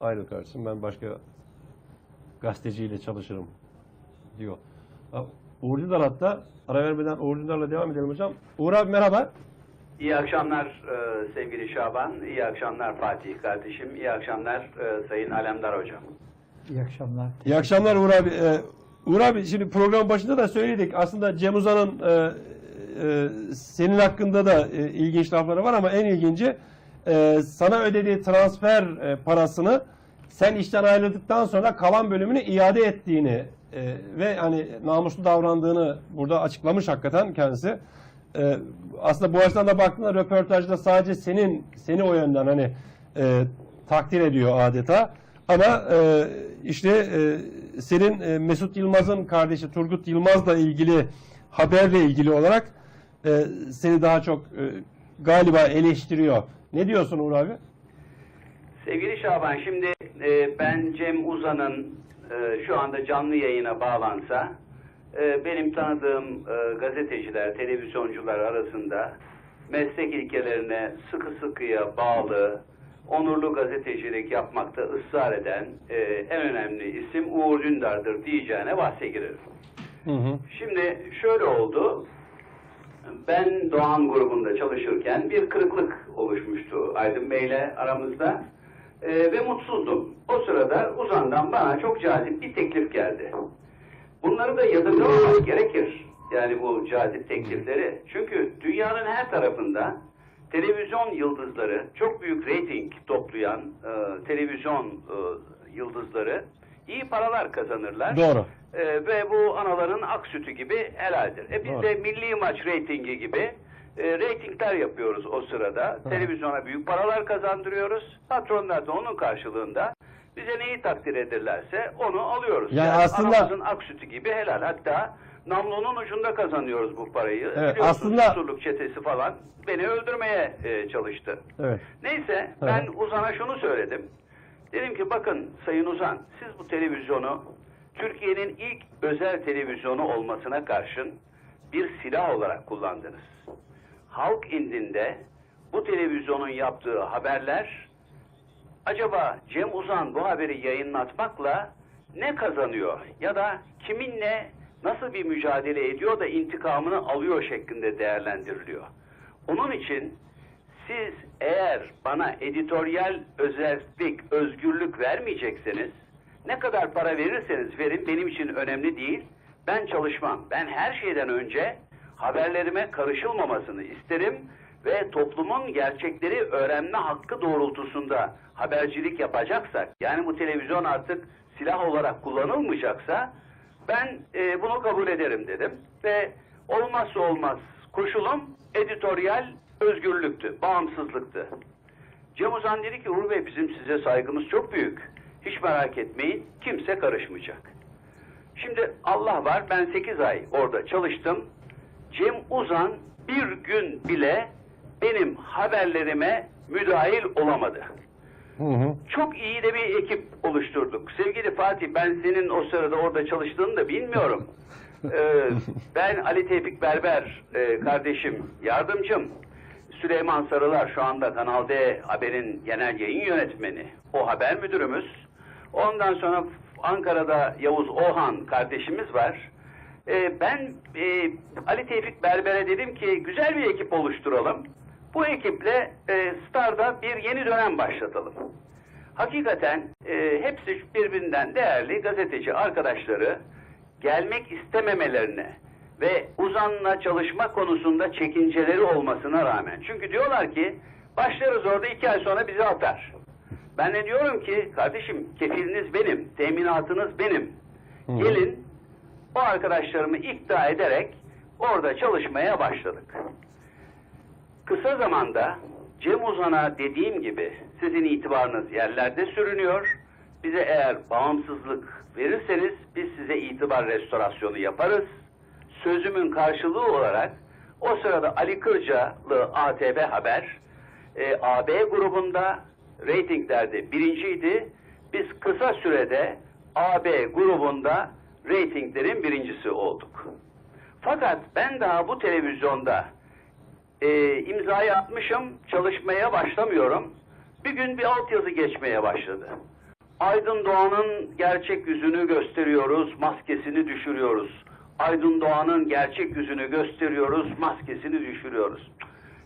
ayrıl kardeşim ben başka gazeteciyle çalışırım diyor. Uğur Dündar hatta ara vermeden Uğur Dündar'la devam edelim hocam. Uğur abi merhaba. İyi akşamlar e, sevgili Şaban, iyi akşamlar Fatih kardeşim, iyi akşamlar e, Sayın Alemdar Hocam. İyi akşamlar. İyi akşamlar Uğur abi. Ee, Uğur abi şimdi program başında da söyledik. Aslında Cem Uzan'ın e, e, senin hakkında da e, ilginç lafları var ama en ilginci e, sana ödediği transfer e, parasını sen işten ayrıldıktan sonra kalan bölümünü iade ettiğini e, ve hani namuslu davrandığını burada açıklamış hakikaten kendisi. E, aslında bu açıdan da baktığında röportajda sadece senin seni o yönden hani e, takdir ediyor adeta. Ama e, işte e, senin e, Mesut Yılmaz'ın kardeşi Turgut Yılmaz'la ilgili haberle ilgili olarak e, seni daha çok e, galiba eleştiriyor. Ne diyorsun Uğur abi? Sevgili Şaban, şimdi e, ben Cem Uzan'ın e, şu anda canlı yayına bağlansa, e, benim tanıdığım e, gazeteciler, televizyoncular arasında meslek ilkelerine sıkı sıkıya bağlı, onurlu gazetecilik yapmakta ısrar eden e, en önemli isim Uğur Dündar'dır diyeceğine bahse girerim. Hı hı. Şimdi şöyle oldu. Ben Doğan grubunda çalışırken bir kırıklık oluşmuştu Aydın Bey'le aramızda. Ee, ve mutsuzdum. O sırada Uzan'dan bana çok cazip bir teklif geldi. Bunları da yadırgamamak gerekir. Yani bu cazip teklifleri. Çünkü dünyanın her tarafında televizyon yıldızları, çok büyük reyting toplayan e, televizyon e, yıldızları iyi paralar kazanırlar. Doğru. Ee, ve bu anaların ak sütü gibi helaldir. E biz Doğru. de milli maç reytingi gibi e, reytingler yapıyoruz o sırada. Televizyona büyük paralar kazandırıyoruz. Patronlar da onun karşılığında bize neyi takdir ederlerse onu alıyoruz. Yani aslında- anamızın ak sütü gibi helal. Hatta namlunun ucunda kazanıyoruz bu parayı. Evet, aslında- Susurluk çetesi falan beni öldürmeye e, çalıştı. Evet. Neyse ben Uzan'a şunu söyledim. Dedim ki bakın Sayın Uzan siz bu televizyonu Türkiye'nin ilk özel televizyonu olmasına karşın bir silah olarak kullandınız. Halk indinde bu televizyonun yaptığı haberler acaba Cem Uzan bu haberi yayınlatmakla ne kazanıyor ya da kiminle nasıl bir mücadele ediyor da intikamını alıyor şeklinde değerlendiriliyor. Onun için siz eğer bana editoryal özellik, özgürlük vermeyecekseniz ne kadar para verirseniz verin benim için önemli değil. Ben çalışmam. Ben her şeyden önce haberlerime karışılmamasını isterim ve toplumun gerçekleri öğrenme hakkı doğrultusunda habercilik yapacaksak, yani bu televizyon artık silah olarak kullanılmayacaksa ben e, bunu kabul ederim dedim ve olmazsa olmaz koşulum editoryal özgürlüktü, bağımsızlıktı. Cem Uzan dedi ki Uğur Bey bizim size saygımız çok büyük. Hiç merak etmeyin kimse karışmayacak. Şimdi Allah var ben 8 ay orada çalıştım. Cem Uzan bir gün bile benim haberlerime müdahil olamadı. Hı hı. Çok iyi de bir ekip oluşturduk. Sevgili Fatih ben senin o sırada orada çalıştığını da bilmiyorum. Ee, ben Ali Tevfik Berber e, kardeşim, yardımcım. Süleyman Sarılar şu anda Kanal D Haber'in genel yayın yönetmeni. O haber müdürümüz. Ondan sonra Ankara'da Yavuz Ohan kardeşimiz var. Ee, ben e, Ali Tevfik Berber'e dedim ki güzel bir ekip oluşturalım. Bu ekiple e, Star'da bir yeni dönem başlatalım. Hakikaten e, hepsi birbirinden değerli gazeteci arkadaşları gelmek istememelerine ve uzanla çalışma konusunda çekinceleri olmasına rağmen. Çünkü diyorlar ki başlarız orada iki ay sonra bizi atar. Ben de diyorum ki kardeşim kefiliniz benim, teminatınız benim. Gelin o arkadaşlarımı ikna ederek orada çalışmaya başladık. Kısa zamanda Cem Uzan'a dediğim gibi sizin itibarınız yerlerde sürünüyor. Bize eğer bağımsızlık verirseniz biz size itibar restorasyonu yaparız. Sözümün karşılığı olarak o sırada Ali Kırcalı ATV Haber e, AB grubunda reytinglerde birinciydi. Biz kısa sürede AB grubunda reytinglerin birincisi olduk. Fakat ben daha bu televizyonda e, imzayı atmışım, çalışmaya başlamıyorum. Bir gün bir altyazı geçmeye başladı. Aydın Doğan'ın gerçek yüzünü gösteriyoruz, maskesini düşürüyoruz. Aydın Doğan'ın gerçek yüzünü gösteriyoruz, maskesini düşürüyoruz.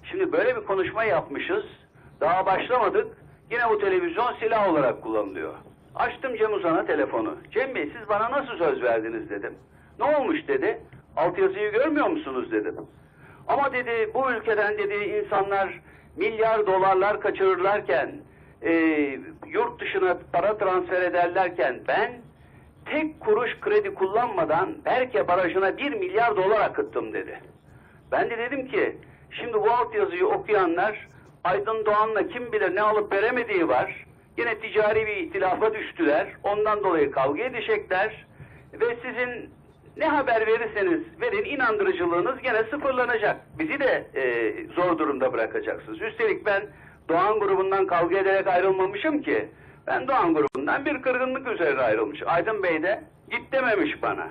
Şimdi böyle bir konuşma yapmışız. Daha başlamadık. Yine bu televizyon silah olarak kullanılıyor. Açtım Cem Uzan'a telefonu. Cem Bey siz bana nasıl söz verdiniz dedim. Ne olmuş dedi. Altyazıyı görmüyor musunuz dedim. Ama dedi bu ülkeden dedi insanlar milyar dolarlar kaçırırlarken e, yurt dışına para transfer ederlerken ben tek kuruş kredi kullanmadan Berke Barajı'na bir milyar dolar akıttım dedi. Ben de dedim ki şimdi bu altyazıyı okuyanlar Aydın Doğan'la kim bilir ne alıp veremediği var. Yine ticari bir ihtilafa düştüler. Ondan dolayı kavga edecekler. Ve sizin ne haber verirseniz verin inandırıcılığınız gene sıfırlanacak. Bizi de e, zor durumda bırakacaksınız. Üstelik ben Doğan grubundan kavga ederek ayrılmamışım ki. Ben Doğan grubundan bir kırgınlık üzerine ayrılmış. Aydın Bey de git dememiş bana.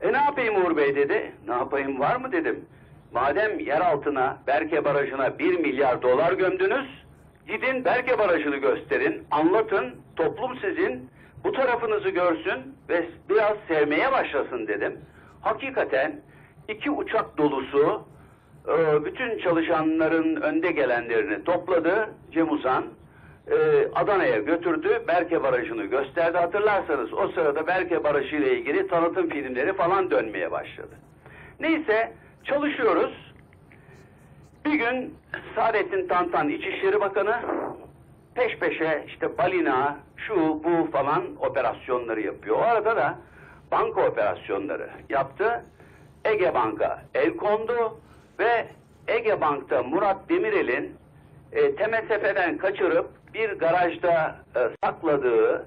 E ne yapayım Uğur Bey dedi. Ne yapayım var mı dedim. Madem yer altına Berke Barajı'na 1 milyar dolar gömdünüz, gidin Berke Barajı'nı gösterin, anlatın, toplum sizin, bu tarafınızı görsün ve biraz sevmeye başlasın dedim. Hakikaten iki uçak dolusu bütün çalışanların önde gelenlerini topladı Cem Uzan. e, Adana'ya götürdü. Berke Barajı'nı gösterdi. Hatırlarsanız o sırada Berke Barajı ile ilgili tanıtım filmleri falan dönmeye başladı. Neyse çalışıyoruz. Bir gün Saadettin Tantan İçişleri Bakanı peş peşe işte balina, şu bu falan operasyonları yapıyor. O arada da banka operasyonları yaptı. Ege Bank'a el kondu ve Ege Bank'ta Murat Demirel'in e, TMSF'den kaçırıp bir garajda e, sakladığı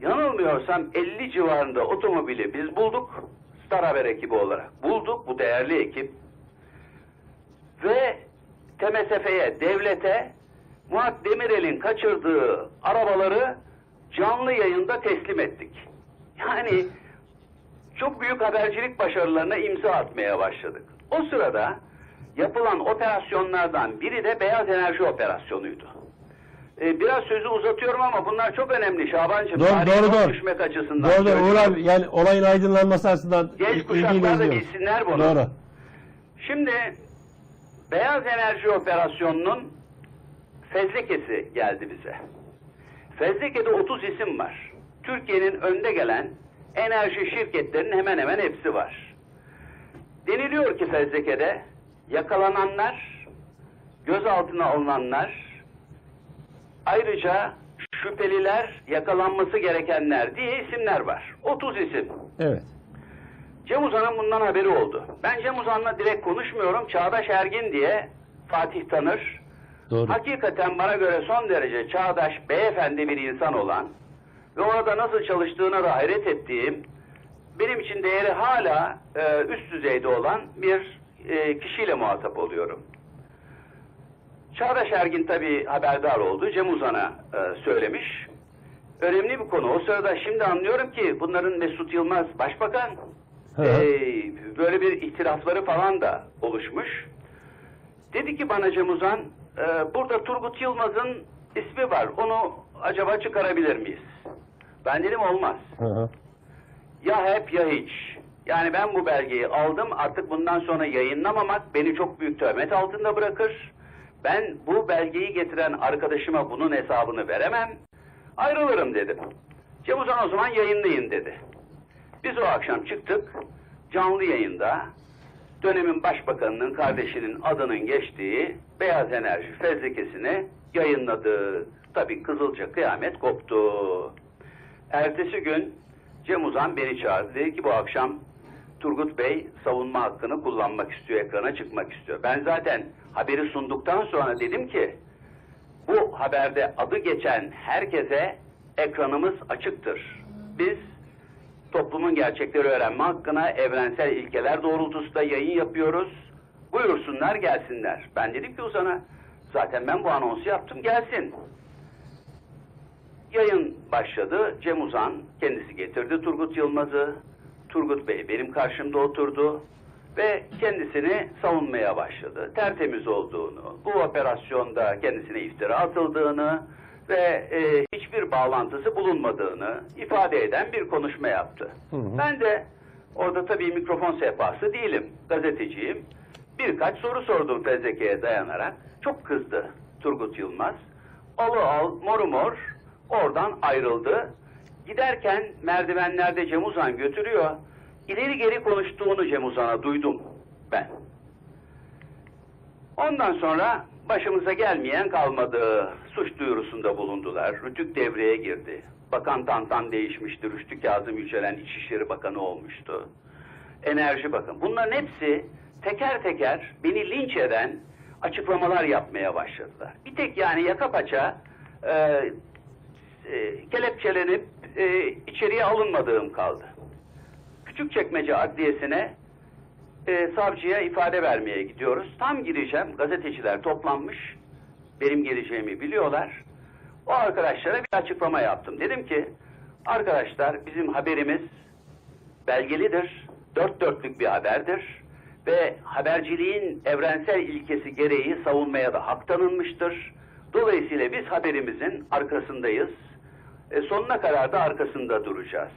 yanılmıyorsam 50 civarında otomobili biz bulduk. Star Haber ekibi olarak bulduk bu değerli ekip. Ve TMSF'ye, devlete Murat Demirel'in kaçırdığı arabaları canlı yayında teslim ettik. Yani çok büyük habercilik başarılarına imza atmaya başladık. O sırada yapılan operasyonlardan biri de beyaz enerji operasyonuydu. Ee, biraz sözü uzatıyorum ama bunlar çok önemli Şabancığım. Doğru, doğru, doğru. düşmek açısından. Doğru doğru Uğur abi yani olayın aydınlanması açısından Genç kuşaklar da bilsinler bunu. Doğru. Şimdi beyaz enerji operasyonunun fezlekesi geldi bize. Fezleke'de 30 isim var. Türkiye'nin önde gelen enerji şirketlerinin hemen hemen hepsi var. Deniliyor ki fezlekede yakalananlar, gözaltına alınanlar, ayrıca şüpheliler, yakalanması gerekenler diye isimler var. 30 isim. Evet. Cem Uzan'ın bundan haberi oldu. Ben Cem Uzan'la direkt konuşmuyorum. Çağdaş Ergin diye Fatih tanır. Doğru. Hakikaten bana göre son derece çağdaş, beyefendi bir insan olan ve orada nasıl çalıştığına da hayret ettiğim, benim için değeri hala e, üst düzeyde olan bir e, kişiyle muhatap oluyorum. Çağdaş Ergin tabii haberdar oldu. Cem Uzan'a e, söylemiş. Önemli bir konu. O sırada şimdi anlıyorum ki bunların Mesut Yılmaz başbakan e, böyle bir ihtilafları falan da oluşmuş. Dedi ki bana Cem Uzan, e, burada Turgut Yılmaz'ın ismi var. Onu acaba çıkarabilir miyiz? Ben dedim olmaz. Hı hı. Ya hep ya hiç. Yani ben bu belgeyi aldım artık bundan sonra yayınlamamak beni çok büyük töhmet altında bırakır. Ben bu belgeyi getiren arkadaşıma bunun hesabını veremem. Ayrılırım dedim. Cem Uzan o zaman yayınlayın dedi. Biz o akşam çıktık. Canlı yayında dönemin başbakanının kardeşinin adının geçtiği Beyaz Enerji fezlekesini yayınladı. Tabii Kızılca kıyamet koptu. Ertesi gün Cem Uzan beni çağırdı. Dedi ki bu akşam Turgut Bey savunma hakkını kullanmak istiyor, ekrana çıkmak istiyor. Ben zaten haberi sunduktan sonra dedim ki bu haberde adı geçen herkese ekranımız açıktır. Biz toplumun gerçekleri öğrenme hakkına evrensel ilkeler doğrultusunda yayın yapıyoruz. Buyursunlar gelsinler. Ben dedim ki Uzan'a zaten ben bu anonsu yaptım gelsin. Yayın başladı. Cem Uzan kendisi getirdi Turgut Yılmaz'ı. Turgut Bey benim karşımda oturdu ve kendisini savunmaya başladı. Tertemiz olduğunu, bu operasyonda kendisine iftira atıldığını ve e, hiçbir bağlantısı bulunmadığını ifade eden bir konuşma yaptı. Hı hı. Ben de orada tabii mikrofon sehpası değilim, gazeteciyim. Birkaç soru sordum fezlekeye dayanarak. Çok kızdı Turgut Yılmaz. Alı al, moru mor oradan ayrıldı. Giderken merdivenlerde Cem Uzan götürüyor. İleri geri konuştuğunu Cem Uzan'a duydum ben. Ondan sonra başımıza gelmeyen kalmadı. Suç duyurusunda bulundular. Rütük devreye girdi. Bakan Tantan değişmişti. Rüştü Kazım Yücelen İçişleri Bakanı olmuştu. Enerji Bakanı. Bunların hepsi teker teker beni linç eden açıklamalar yapmaya başladılar. Bir tek yani yaka paça e, e, kelepçelenip e, içeriye alınmadığım kaldı. Küçükçekmece Adliyesi'ne e, savcıya ifade vermeye gidiyoruz. Tam gireceğim. Gazeteciler toplanmış. Benim geleceğimi biliyorlar. O arkadaşlara bir açıklama yaptım. Dedim ki arkadaşlar bizim haberimiz belgelidir. Dört dörtlük bir haberdir. Ve haberciliğin evrensel ilkesi gereği savunmaya da hak tanınmıştır. Dolayısıyla biz haberimizin arkasındayız. E, sonuna kadar da arkasında duracağız.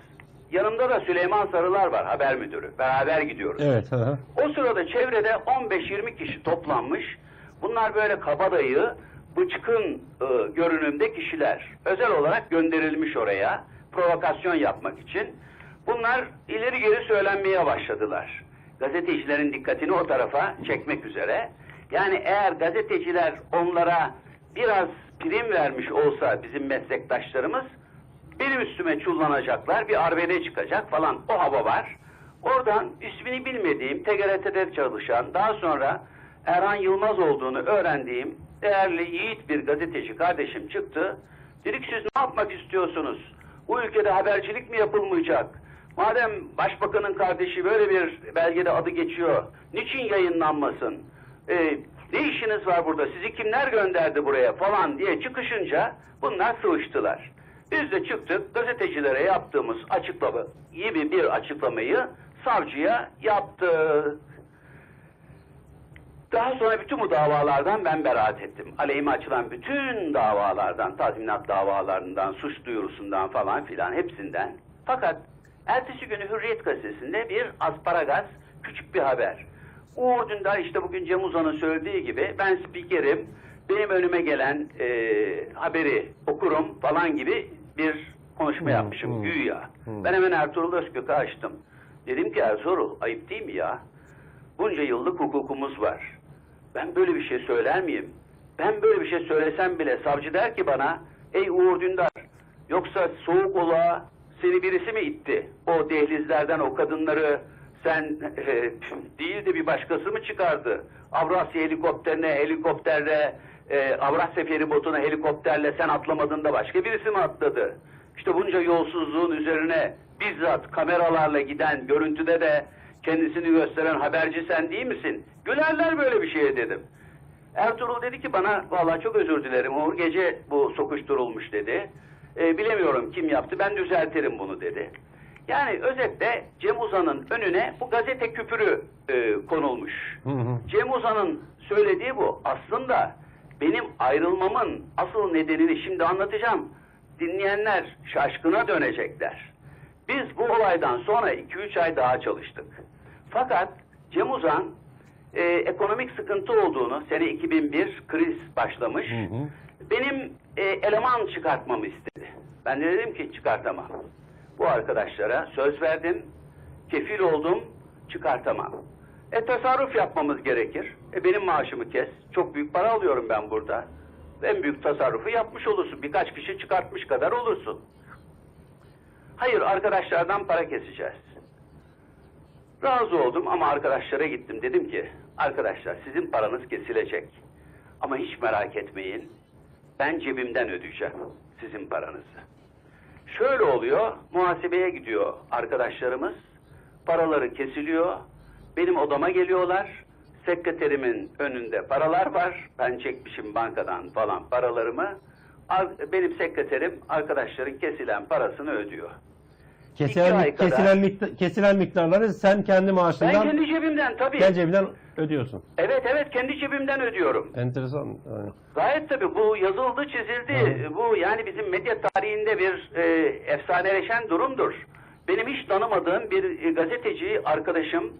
Yanımda da Süleyman Sarılar var haber müdürü. Beraber gidiyoruz. Evet. Hı. O sırada çevrede 15-20 kişi toplanmış. Bunlar böyle kabadayı, bıçkın e, görünümde kişiler. Özel olarak gönderilmiş oraya provokasyon yapmak için. Bunlar ileri geri söylenmeye başladılar. Gazetecilerin dikkatini o tarafa çekmek üzere. Yani eğer gazeteciler onlara biraz prim vermiş olsa bizim meslektaşlarımız üstüme çullanacaklar, bir arbede çıkacak falan o hava var. Oradan ismini bilmediğim, TGRT'de çalışan, daha sonra Erhan Yılmaz olduğunu öğrendiğim değerli yiğit bir gazeteci kardeşim çıktı. Dedik siz ne yapmak istiyorsunuz? Bu ülkede habercilik mi yapılmayacak? Madem başbakanın kardeşi böyle bir belgede adı geçiyor, niçin yayınlanmasın? Ee, ne işiniz var burada? Sizi kimler gönderdi buraya falan diye çıkışınca bunlar sıvıştılar. Biz de çıktık gazetecilere yaptığımız açıklama gibi bir açıklamayı savcıya yaptık. Daha sonra bütün bu davalardan ben beraat ettim. Aleyhime açılan bütün davalardan, tazminat davalarından, suç duyurusundan falan filan hepsinden. Fakat ertesi günü Hürriyet gazetesinde bir asparagas küçük bir haber. Uğur Dündar işte bugün Cem Uzan'ın söylediği gibi ben spikerim, benim önüme gelen e, haberi okurum falan gibi bir konuşma Hmm, yapmışım hmm, güya. hmm. Ben hemen Ertuğrul Özkök'ü açtım. Dedim ki Ertuğrul ayıp değil mi ya? Bunca yıllık hukukumuz var. Ben böyle bir şey söyler miyim? Ben böyle bir şey söylesem bile savcı der ki bana ey Uğur Dündar yoksa soğuk olağa seni birisi mi itti? O dehlizlerden o kadınları sen e, değil de bir başkası mı çıkardı? Avrasya helikopterine helikopterle e, Avrasya feribotuna helikopterle sen atlamadın da başka birisi mi atladı? İşte bunca yolsuzluğun üzerine bizzat kameralarla giden görüntüde de kendisini gösteren haberci sen değil misin? Gülerler böyle bir şeye dedim. Ertuğrul dedi ki bana vallahi çok özür dilerim Uğur gece bu sokuşturulmuş dedi. E, bilemiyorum kim yaptı ben düzeltirim bunu dedi. Yani özetle Cem Uzan'ın önüne bu gazete küpürü e, konulmuş. Hı hı. Cem Uzan'ın söylediği bu. Aslında benim ayrılmamın asıl nedenini şimdi anlatacağım. Dinleyenler şaşkına dönecekler. Biz bu olaydan sonra 2-3 ay daha çalıştık. Fakat Cem Uzan e, ekonomik sıkıntı olduğunu, sene 2001 kriz başlamış. Hı hı. Benim e, eleman çıkartmamı istedi. Ben de dedim ki çıkartamam. Bu arkadaşlara söz verdim, kefil oldum, çıkartamam. E tasarruf yapmamız gerekir. E benim maaşımı kes. Çok büyük para alıyorum ben burada. En büyük tasarrufu yapmış olursun. Birkaç kişi çıkartmış kadar olursun. Hayır arkadaşlardan para keseceğiz. Razı oldum ama arkadaşlara gittim. Dedim ki arkadaşlar sizin paranız kesilecek. Ama hiç merak etmeyin. Ben cebimden ödeyeceğim sizin paranızı. Şöyle oluyor, muhasebeye gidiyor arkadaşlarımız. Paraları kesiliyor. Benim odama geliyorlar. Sekreterimin önünde paralar var. Ben çekmişim bankadan falan paralarımı. Ar- Benim sekreterim arkadaşların kesilen parasını ödüyor. Kesilen, kesilen, miktar, kesilen miktarları sen kendi Ben maaşından kendi cebimden tabii. kendi cebinden ödüyorsun. Evet evet kendi cebimden ödüyorum. Enteresan. Gayet tabii bu yazıldı çizildi. Bu yani bizim medya tarihinde bir e, efsaneleşen durumdur. Benim hiç tanımadığım bir e, gazeteci arkadaşım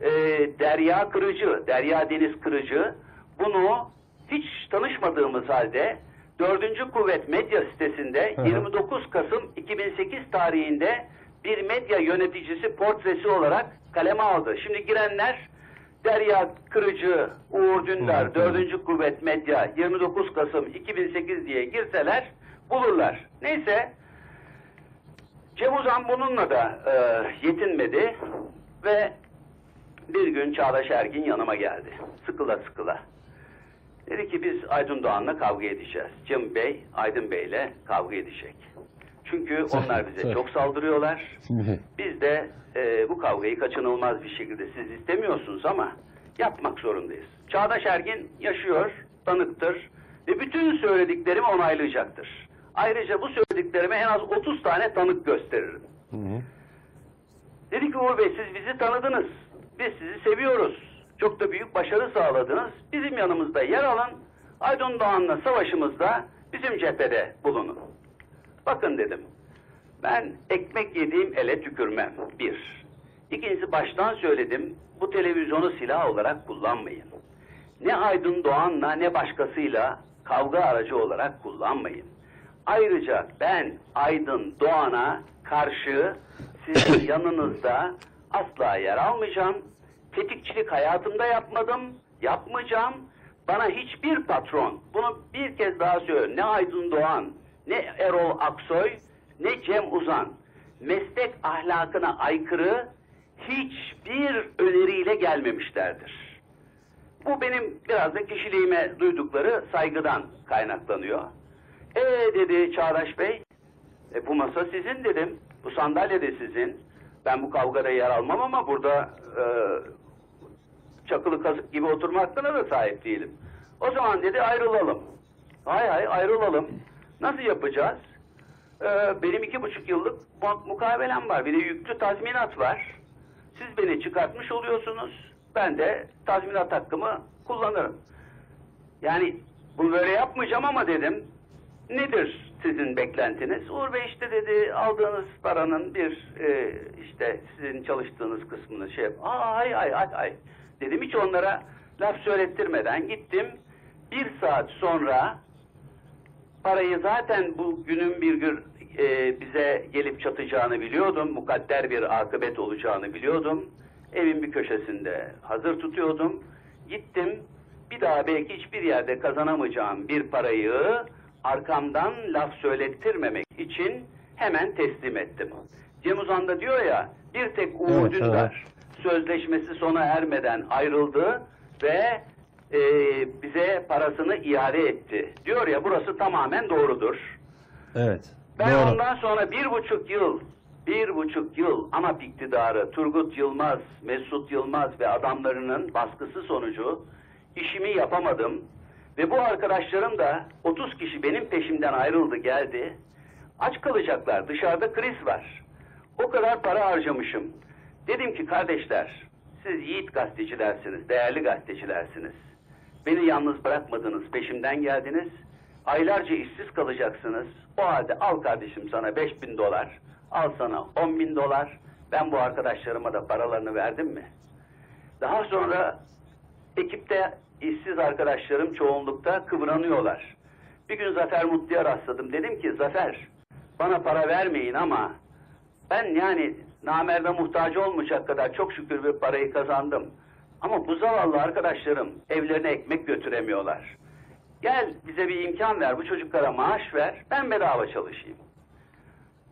e, Derya Kırıcı, Derya Deniz Kırıcı bunu hiç tanışmadığımız halde 4. Kuvvet Medya sitesinde Hı hı. 29 Kasım 2008 tarihinde bir medya yöneticisi portresi olarak kaleme aldı. Şimdi girenler Derya Kırıcı, Uğur Dündar, Hı, 4. Kuvvet Medya 29 Kasım 2008 diye girseler bulurlar. Neyse Cem Uzan bununla da e, yetinmedi ve bir gün Çağdaş Ergin yanıma geldi. Sıkıla sıkıla. Dedi ki biz Aydın Doğan'la kavga edeceğiz. Cem Bey, Aydın Bey'le kavga edecek. Çünkü onlar bize çok saldırıyorlar. Biz de e, bu kavgayı kaçınılmaz bir şekilde siz istemiyorsunuz ama yapmak zorundayız. Çağdaş Ergin yaşıyor, tanıktır ve bütün söylediklerimi onaylayacaktır. Ayrıca bu söylediklerime en az 30 tane tanık gösteririm. Hı hı. Dedi ki Uğur Bey siz bizi tanıdınız. Biz sizi seviyoruz. Çok da büyük başarı sağladınız. Bizim yanımızda yer alın. Aydın Doğan'la savaşımızda bizim cephede bulunun. Bakın dedim. Ben ekmek yediğim ele tükürmem. Bir. İkincisi baştan söyledim. Bu televizyonu silah olarak kullanmayın. Ne Aydın Doğan'la ne başkasıyla kavga aracı olarak kullanmayın. Ayrıca ben Aydın Doğan'a karşı sizin yanınızda asla yer almayacağım. Tetikçilik hayatımda yapmadım, yapmayacağım. Bana hiçbir patron, bunu bir kez daha söylüyorum, ne Aydın Doğan, ne Erol Aksoy, ne Cem Uzan, meslek ahlakına aykırı hiçbir öneriyle gelmemişlerdir. Bu benim biraz da kişiliğime duydukları saygıdan kaynaklanıyor. E dedi Çağdaş Bey, e, bu masa sizin dedim, bu sandalye de sizin. Ben bu kavgada yer almam ama burada e, çakılı kazık gibi oturma hakkına da sahip değilim. O zaman dedi ayrılalım. Hay hay ayrılalım. Nasıl yapacağız? Ee, benim iki buçuk yıllık mu- mukavelem var. Bir de yüklü tazminat var. Siz beni çıkartmış oluyorsunuz. Ben de tazminat hakkımı kullanırım. Yani bunu böyle yapmayacağım ama dedim. Nedir sizin beklentiniz? Uğur Bey işte dedi aldığınız paranın bir e, işte sizin çalıştığınız kısmını şey ay ay ay ay. Dedim hiç onlara laf söylettirmeden gittim. Bir saat sonra parayı zaten bu günün bir gün e, bize gelip çatacağını biliyordum. Mukadder bir akıbet olacağını biliyordum. Evin bir köşesinde hazır tutuyordum. Gittim. Bir daha belki hiçbir yerde kazanamayacağım bir parayı arkamdan laf söylettirmemek için hemen teslim ettim. Cem Uzan da diyor ya bir tek Uğur Evet, Dündar sözleşmesi sona ermeden ayrıldı ve e, bize parasını iade etti. Diyor ya burası tamamen doğrudur. Evet. Ben Doğru. ondan sonra bir buçuk yıl, bir buçuk yıl ANAP iktidarı, Turgut Yılmaz, Mesut Yılmaz ve adamlarının baskısı sonucu işimi yapamadım. Ve bu arkadaşlarım da 30 kişi benim peşimden ayrıldı geldi. Aç kalacaklar, dışarıda kriz var. O kadar para harcamışım. Dedim ki kardeşler, siz yiğit gazetecilersiniz, değerli gazetecilersiniz. Beni yalnız bırakmadınız, peşimden geldiniz. Aylarca işsiz kalacaksınız. O halde al kardeşim sana 5000 dolar, al sana 10 bin dolar. Ben bu arkadaşlarıma da paralarını verdim mi? Daha sonra ekipte işsiz arkadaşlarım çoğunlukta kıvranıyorlar. Bir gün Zafer Mutlu'ya rastladım. Dedim ki Zafer bana para vermeyin ama ben yani namerde muhtaç olmayacak kadar çok şükür bir parayı kazandım. Ama bu zavallı arkadaşlarım evlerine ekmek götüremiyorlar. Gel bize bir imkan ver, bu çocuklara maaş ver, ben bedava çalışayım.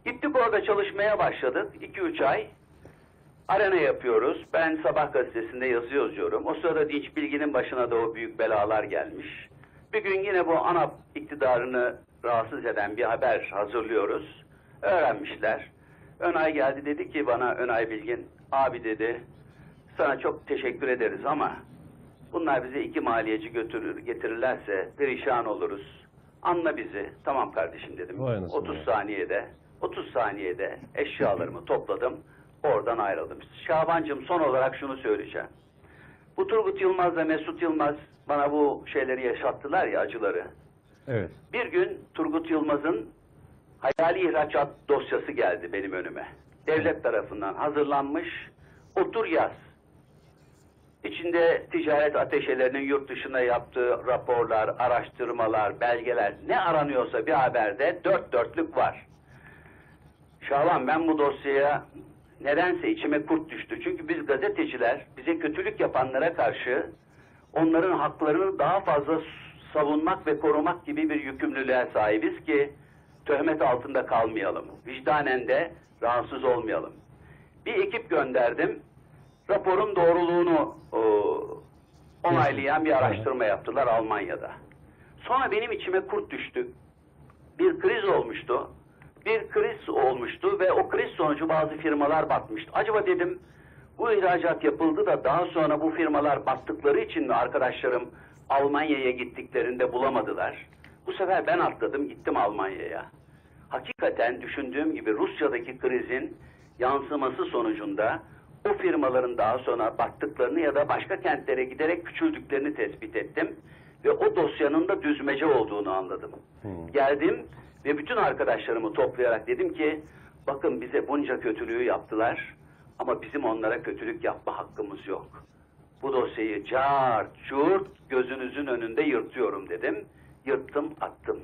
Gittik orada çalışmaya başladık, 2-3 ay. Arena yapıyoruz. Ben Sabah gazetesinde yazı yazıyorum. O sırada Dinç Bilgin'in başına da o büyük belalar gelmiş. Bir gün yine bu ANAP iktidarını rahatsız eden bir haber hazırlıyoruz. Öğrenmişler. Önay geldi dedi ki bana Önay Bilgin, abi dedi sana çok teşekkür ederiz ama bunlar bize iki maliyeci götürür, getirirlerse perişan oluruz. Anla bizi. Tamam kardeşim dedim. Vay anasını 30 ya. saniyede 30 saniyede eşyalarımı topladım. Oradan ayrıldım. Şabancığım son olarak şunu söyleyeceğim. Bu Turgut Yılmaz ve Mesut Yılmaz bana bu şeyleri yaşattılar ya acıları. Evet. Bir gün Turgut Yılmaz'ın hayali ihracat dosyası geldi benim önüme. Devlet tarafından hazırlanmış. Otur yaz. İçinde ticaret ateşelerinin yurt dışına yaptığı raporlar, araştırmalar, belgeler ne aranıyorsa bir haberde dört dörtlük var. Şaban ben bu dosyaya nedense içime kurt düştü. Çünkü biz gazeteciler bize kötülük yapanlara karşı onların haklarını daha fazla savunmak ve korumak gibi bir yükümlülüğe sahibiz ki töhmet altında kalmayalım. Vicdanen de rahatsız olmayalım. Bir ekip gönderdim. Raporun doğruluğunu o, onaylayan bir araştırma yaptılar Almanya'da. Sonra benim içime kurt düştü. Bir kriz olmuştu. Bir kriz olmuştu ve o kriz sonucu bazı firmalar batmıştı. Acaba dedim bu ihracat yapıldı da daha sonra bu firmalar battıkları için mi arkadaşlarım Almanya'ya gittiklerinde bulamadılar? Bu sefer ben atladım gittim Almanya'ya. Hakikaten düşündüğüm gibi Rusya'daki krizin yansıması sonucunda o firmaların daha sonra battıklarını ya da başka kentlere giderek küçüldüklerini tespit ettim ve o dosyanın da düzmece olduğunu anladım. Geldim ve bütün arkadaşlarımı toplayarak dedim ki bakın bize bunca kötülüğü yaptılar ama bizim onlara kötülük yapma hakkımız yok. Bu dosyayı cart çurt gözünüzün önünde yırtıyorum dedim. Yırttım attım.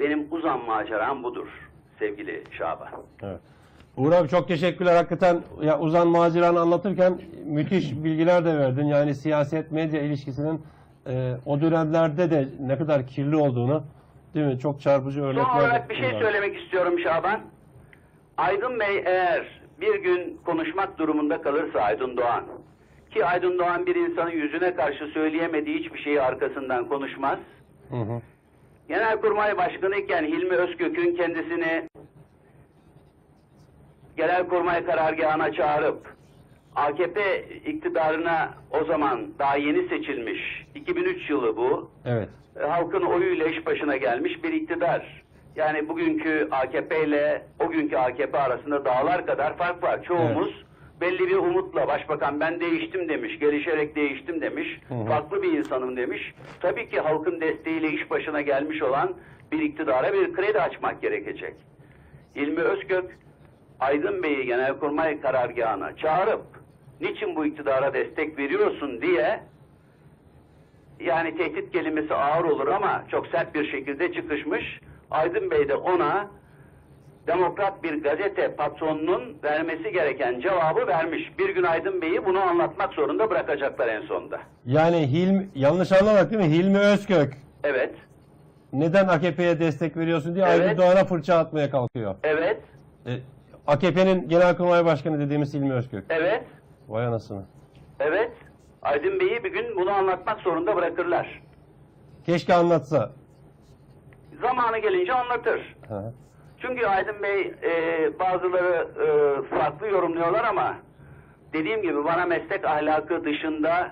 Benim uzan maceram budur sevgili Şaban. Evet. Uğur abi çok teşekkürler. Hakikaten ya uzan maceranı anlatırken müthiş bilgiler de verdin. Yani siyaset medya ilişkisinin e, o dönemlerde de ne kadar kirli olduğunu değil mi? Çok çarpıcı örnekler. Son olarak bir şey bunlar. söylemek istiyorum Şaban. Aydın Bey eğer bir gün konuşmak durumunda kalırsa Aydın Doğan ki Aydın Doğan bir insanın yüzüne karşı söyleyemediği hiçbir şeyi arkasından konuşmaz. Hı hı. Genelkurmay Başkanı iken Hilmi Özkök'ün kendisini Genelkurmay karargahına çağırıp AKP iktidarına o zaman daha yeni seçilmiş 2003 yılı bu Evet. E, halkın oyuyla iş başına gelmiş bir iktidar. Yani bugünkü AKP ile o günkü AKP arasında dağlar kadar fark var. Çoğumuz belli bir umutla başbakan ben değiştim demiş, gelişerek değiştim demiş, Hı hı. farklı bir insanım demiş. Tabii ki halkın desteğiyle iş başına gelmiş olan bir iktidara bir kredi açmak gerekecek. İlmi Özkök, Aydın Bey'i Genelkurmay karargahına çağırıp niçin bu iktidara destek veriyorsun diye yani tehdit kelimesi ağır olur ama çok sert bir şekilde çıkışmış. Aydın Bey de ona demokrat bir gazete patronunun vermesi gereken cevabı vermiş. Bir gün Aydın Bey'i bunu anlatmak zorunda bırakacaklar en sonunda. Yani Hilmi, yanlış anlamak değil mi? Hilmi Özkök Evet, neden AKP'ye destek veriyorsun diye Evet. Aydın Doğan'a fırça atmaya kalkıyor. evet, E, AKP'nin Genelkurmay Başkanı dediğimiz Hilmi Özkök. evet, Vay anasını. evet. Aydın Bey'i bir gün bunu anlatmak zorunda bırakırlar. Keşke anlatsa. Zamanı gelince anlatır. Hı. Çünkü Aydın Bey e, bazıları e, farklı yorumluyorlar ama dediğim gibi bana meslek ahlakı dışında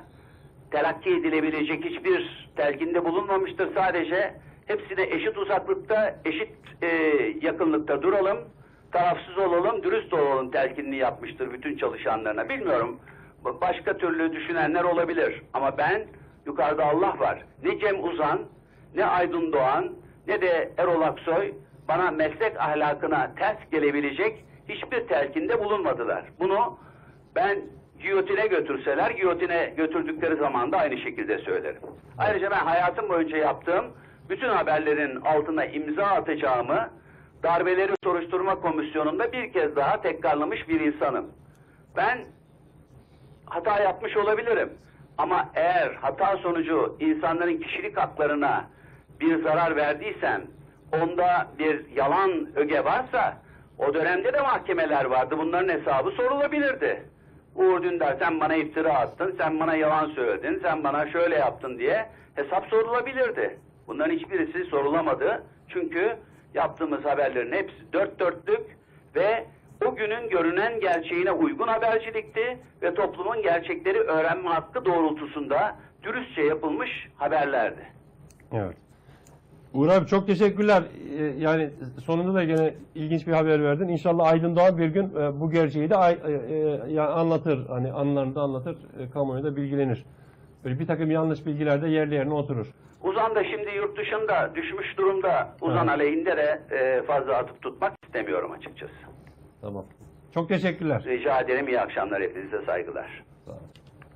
telakki edilebilecek hiçbir telkinde bulunmamıştır. Sadece hepsine eşit uzaklıkta, eşit e, yakınlıkta duralım, tarafsız olalım, dürüst olalım telkinini yapmıştır bütün çalışanlarına. Bilmiyorum başka türlü düşünenler olabilir ama ben yukarıda Allah var. Ne Cem Uzan, ne Aydın Doğan, ne de Erol Aksoy bana meslek ahlakına ters gelebilecek hiçbir telkinde bulunmadılar. Bunu ben giyotine götürseler, giyotine götürdükleri zaman da aynı şekilde söylerim. Ayrıca ben hayatım boyunca yaptığım bütün haberlerin altına imza atacağımı darbeleri soruşturma komisyonunda bir kez daha tekrarlamış bir insanım. Ben hata yapmış olabilirim. Ama eğer hata sonucu insanların kişilik haklarına bir zarar verdiysem, onda bir yalan öge varsa, o dönemde de mahkemeler vardı. Bunların hesabı sorulabilirdi. Uğur Dündar sen bana iftira attın, sen bana yalan söyledin, sen bana şöyle yaptın diye hesap sorulabilirdi. Bunların hiçbirisi sorulamadı. Çünkü yaptığımız haberlerin hepsi dört dörtlük ve o günün görünen gerçeğine uygun habercilikti ve toplumun gerçekleri öğrenme hakkı doğrultusunda dürüstçe yapılmış haberlerdi. Evet. Uğur abi çok teşekkürler. Ee, Yani sonunda da gene ilginç bir haber verdin. İnşallah Aydın Doğan bir gün e, bu gerçeği de ay- e, e, anlatır. Hani anılarını da anlatır. e, Kamuoyu da bilgilenir. Böyle bir takım yanlış bilgiler de yerli yerine oturur. Uzan da şimdi yurt dışında düşmüş durumda. Uzan Evet. aleyhinde de e, fazla atıp tutmak istemiyorum açıkçası. Tamam. Çok teşekkürler. Rica ederim iyi akşamlar hepinize saygılar.